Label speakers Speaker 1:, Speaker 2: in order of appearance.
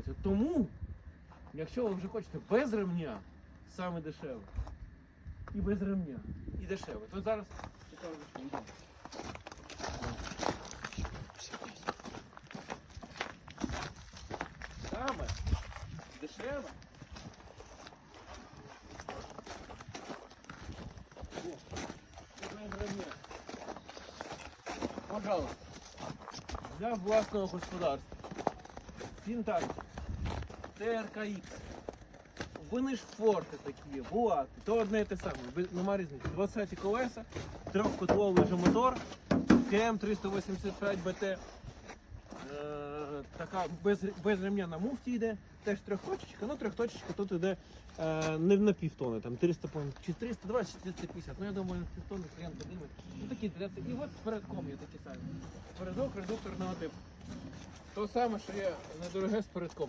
Speaker 1: відрізняється. Тому, якщо ви вже хочете без ремня, саме дешеве. І без ремня, і дешеве, то зараз цікаво, що. Саме дешеве. Пожалуйста. Для власного господарства. Сінтак. ТРКХ. Вони ж форти такі, буати, то одне і те саме, нема різниці. 20 колеса, трьохкотловий же мотор, КМ 385 БТ. Е, така без, без ремня на муфті йде, теж трьохточечка, ну трьохточечка тут йде е, не на півтони, там 300, чи 320, чи 350, ну я думаю, півтони клієнт подивить. Ну такі 30. І от передком є такі самі. Передок редукторного типу. То саме, що є недороге з передком.